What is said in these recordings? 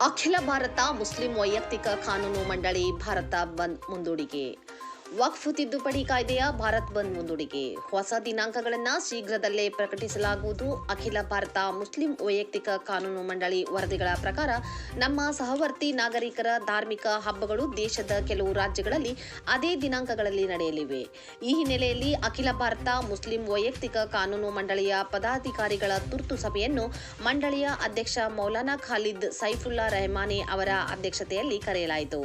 ಅಖಿಲ ಭಾರತ ಮುಸ್ಲಿಂ ವೈಯಕ್ತಿಕ ಕಾನೂನು ಮಂಡಳಿ ಭಾರತ ಬಂದ್ ಮುಂದೂಡಿಕೆ. ವಕ್ಫ್ ತಿದ್ದುಪಡಿ ಕಾಯ್ದೆಯ ಭಾರತ್ ಬಂದ್ ಮುಂದೂಡಿಕೆ. ಹೊಸ ದಿನಾಂಕಗಳನ್ನು ಶೀಘ್ರದಲ್ಲೇ ಪ್ರಕಟಿಸಲಾಗುವುದು. ಅಖಿಲ ಭಾರತ ಮುಸ್ಲಿಂ ವೈಯಕ್ತಿಕ ಕಾನೂನು ಮಂಡಳಿ ವರದಿಗಳ ಪ್ರಕಾರ ನಮ್ಮ ಸಹವರ್ತಿ ನಾಗರಿಕರ ಧಾರ್ಮಿಕ ಹಬ್ಬಗಳು ದೇಶದ ಕೆಲವು ರಾಜ್ಯಗಳಲ್ಲಿ ಅದೇ ದಿನಾಂಕಗಳಲ್ಲಿ ನಡೆಯಲಿವೆ. ಈ ಹಿನ್ನೆಲೆಯಲ್ಲಿ ಅಖಿಲ ಭಾರತ ಮುಸ್ಲಿಂ ವೈಯಕ್ತಿಕ ಕಾನೂನು ಮಂಡಳಿಯ ಪದಾಧಿಕಾರಿಗಳ ತುರ್ತು ಸಭೆಯನ್ನು ಮಂಡಳಿಯ ಅಧ್ಯಕ್ಷ ಮೌಲಾನಾ ಖಾಲಿದ್ ಸೈಫುಲ್ಲಾ ರೆಹಮಾನಿ ಅವರ ಅಧ್ಯಕ್ಷತೆಯಲ್ಲಿ ಕರೆಯಲಾಯಿತು.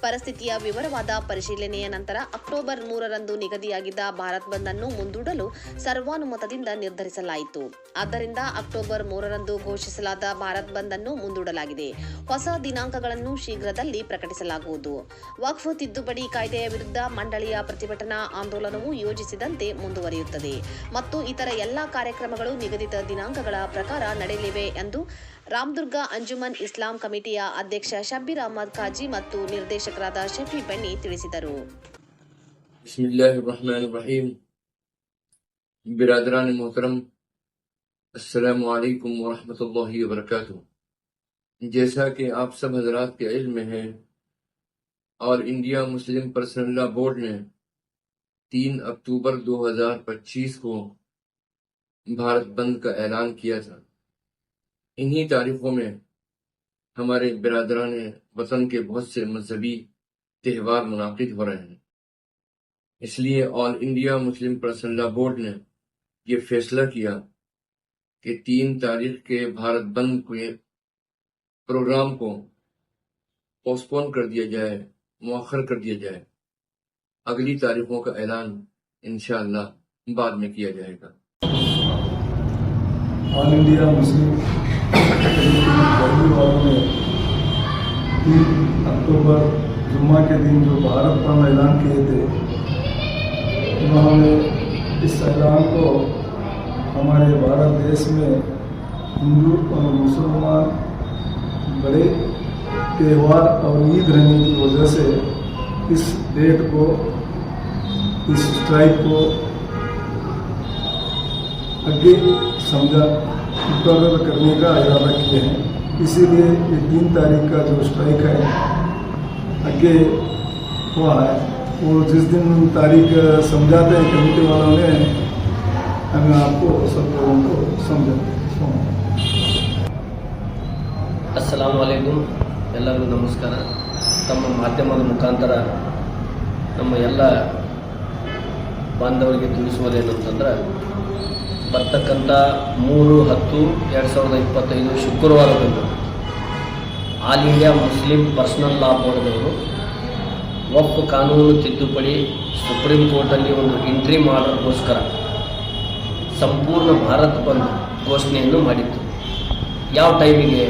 ಪರಿಸ್ಥಿತಿಯ ವಿವರವಾದ ಪರಿಶೀಲನೆಯ ನಂತರ ಅಕ್ಟೋಬರ್ ಮೂರರಂದು ನಿಗದಿಯಾಗಿದ್ದ ಭಾರತ್ ಬಂದ್ ಅನ್ನು ಮುಂದೂಡಲು ಸರ್ವಾನುಮತದಿಂದ ನಿರ್ಧರಿಸಲಾಯಿತು. ಆದ್ದರಿಂದ ಅಕ್ಟೋಬರ್ ಮೂರರಂದು ಘೋಷಿಸಲಾದ ಭಾರತ್ ಬಂದ್ ಅನ್ನು ಮುಂದೂಡಲಾಗಿದೆ. ಹೊಸ ದಿನಾಂಕಗಳನ್ನು ಶೀಘ್ರದಲ್ಲಿ ಪ್ರಕಟಿಸಲಾಗುವುದು. ವಕ್ಫ್ ತಿದ್ದುಪಡಿ ಕಾಯ್ದೆಯ ವಿರುದ್ಧ ಮಂಡಳಿಯ ಪ್ರತಿಭಟನಾ ಆಂದೋಲನವು ಯೋಜಿಸಿದಂತೆ ಮುಂದುವರಿಯುತ್ತದೆ. ಮತ್ತು ಇತರ ಎಲ್ಲಾ ಕಾರ್ಯಕ್ರಮಗಳು ನಿಗದಿತ ದಿನಾಂಕಗಳ ಪ್ರಕಾರ ನಡೆಯಲಿವೆ ಎಂದು ರಾಮದುರ್ಗ ಅಂಜುಮನ್ ಇಸ್ಲಾಂ ಕಮಿಟಿಯ ಅಧ್ಯಕ್ಷ ಶಬ್ಬೀರ್ ಅಹಮದ್ ಖಾಜಿ ಮತ್ತು ನಿರ್ದೇಶಕರಾದ ಶಫಿ ಬೆಣ್ಣಿ ತಿಳಿಸಿದರು. بسم اللہ الرحمن الرحیم. برادران محترم، السلام علیکم ورحمۃ اللہ وبرکاتہ. جیسا کہ آپ سب حضرات کے علم میں ہیں اور انڈیا مسلم پرسنل لا بورڈ نے تین اکتوبر دو ہزار پچیس کو بھارت بند کا اعلان کیا تھا۔ انہی تاریخوں میں ہمارے برادران وطن کے بہت سے مذہبی تہوار منعقد ہو رہے ہیں۔ اس لیے آل انڈیا مسلم پرسن لا بورڈ نے یہ فیصلہ کیا کہ تین تاریخ کے بھارت بند کے پروگرام کو پوسپون کر دیا جائے، مؤخر کر دیا جائے۔ اگلی تاریخوں کا اعلان انشاءاللہ بعد میں کیا جائے گا۔ آل انڈیا مسلم تین اکتوبر جمعہ کے دن جو بھارت بند اعلان کیے تھے انہوں نے اس اعلان کو ہمارے بھارت دیش میں ہندو اور مسلمان بڑے تہوار اور عید رہنے کی وجہ سے اس ڈیٹ کو، اس اسٹرائک کو اگے سمجھا، مقرر کرنے کا ارادہ کیے ہیں۔ اسی لیے یہ تین تاریخ کا جو اسٹرائک ہے اگے ہوا ہے۔ वो जिस दिन तारीख समझाते हैं कमेटी वालों ने हमें आपको सब लोगों को समझा ಅಸ್ಸಲಾಂ ವಲೈಕುಮ್ ಎಲ್ಲರಿಗೂ ನಮಸ್ಕಾರ ತಮ್ಮ ಮಾಧ್ಯಮದ ಮುಖಾಂತರ ನಮ್ಮ ಎಲ್ಲ ಬಾಂಧವರಿಗೆ ತಿಳಿಸುವುದೇನಂತಂದ್ರೆ ಬರ್ತಕ್ಕಂಥ ಮೂರು ಹತ್ತು ಎರಡು ಸಾವಿರದ ಇಪ್ಪತ್ತೈದು ಶುಕ್ರವಾರದಂದು all India Muslim personal law ಬೋರ್ಡ್ದವರು ವಫ್ ಕಾನೂನು ತಿದ್ದುಪಡಿ ಸುಪ್ರೀಂ ಕೋರ್ಟಲ್ಲಿ ಒಂದು ಎಂಟ್ರಿ ಆರ್ಡರ್ಗೋಸ್ಕರ ಸಂಪೂರ್ಣ ಭಾರತ್ ಬಂದ್ ಘೋಷಣೆಯನ್ನು ಮಾಡಿತ್ತು. ಯಾವ ಟೈಮಿಗೆ?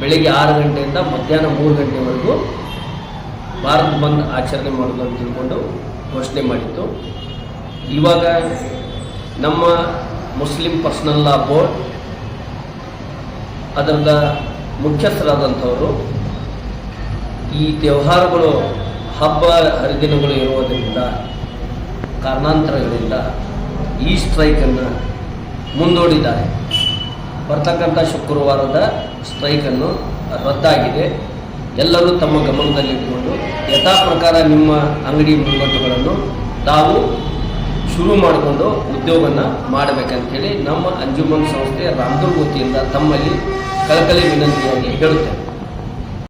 ಬೆಳಿಗ್ಗೆ ಆರು ಗಂಟೆಯಿಂದ ಮಧ್ಯಾಹ್ನ ಮೂರು ಗಂಟೆವರೆಗೂ ಭಾರತ್ ಬಂದ್ ಆಚರಣೆ ಮಾಡೋದು ಅಂತ ತಿಳ್ಕೊಂಡು ಘೋಷಣೆ ಮಾಡಿತ್ತು. ಇವಾಗ ನಮ್ಮ ಮುಸ್ಲಿಂ ಪರ್ಸನಲ್ ಲಾ ಬೋರ್ಡ್ ಅದರದ ಮುಖ್ಯಸ್ಥರಾದಂಥವರು ಈ ವ್ಯವಹಾರಗಳು ಹಬ್ಬ ಹರಿದಿನಗಳು ಇರುವುದರಿಂದ ಕಾರಣಾಂತರಗಳಿಂದ ಈ ಸ್ಟ್ರೈಕನ್ನು ಮುಂದೂಡಿದ್ದಾರೆ. ಬರ್ತಕ್ಕಂಥ ಶುಕ್ರವಾರದ ಸ್ಟ್ರೈಕನ್ನು ರದ್ದಾಗಿದೆ. ಎಲ್ಲರೂ ತಮ್ಮ ಗಮನದಲ್ಲಿಟ್ಟುಕೊಂಡು ಯಥಾ ಪ್ರಕಾರ ನಿಮ್ಮ ಅಂಗಡಿ ಮುಂಗಟ್ಟುಗಳನ್ನು ತಾವು ಶುರು ಮಾಡಿಕೊಂಡು ಉದ್ಯೋಗನ ಮಾಡಬೇಕಂತೇಳಿ ನಮ್ಮ ಅಂಜುಮನ್ ಸಂಸ್ಥೆ ರಾಮದುರ್ಗ ವತಿಯಿಂದ ತಮ್ಮಲ್ಲಿ ಕಳಕಳಿ ವಿನಂತಿಯಾಗಿ ಹೇಳುತ್ತೇವೆ